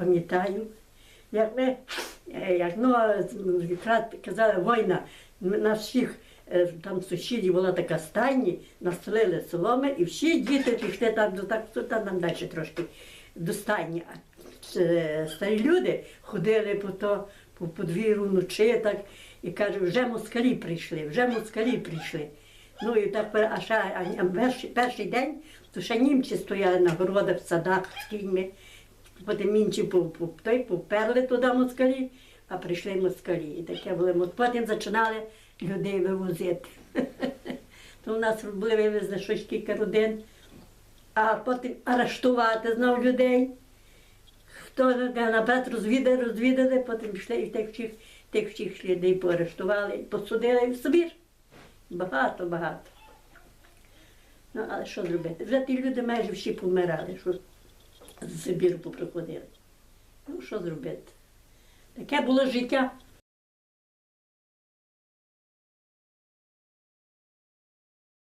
Пам'ятаю, як ми, е, як ну, казали, війна, нас всіх е, там сусідів була така стайні, настелили соломи, і всі діти пішли так до так, то там далі трошки до стайні. Е, старі люди ходили по то, по подвір'ю вночі так, і кажуть, вже москалі прийшли, вже москалі прийшли. Ну і так а ще а, перший, перший день, то ще німці стояли на городах, в садах з кіньми. Потім інші по- той, поперли туди москалі, а прийшли москалі. І таке було. Потім починали людей вивозити. То в нас були вивезли щось кілька родин, а потім арештувати знов людей. Хто наперед розвідали, розвідали, потім пішли і тих всіх, тих всіх людей поарештували, посудили і в Сибір. Багато, багато. Ну, але що зробити? Вже ті люди майже всі помирали, що з Сибіру поприходили. Ну, що зробити? Таке було життя.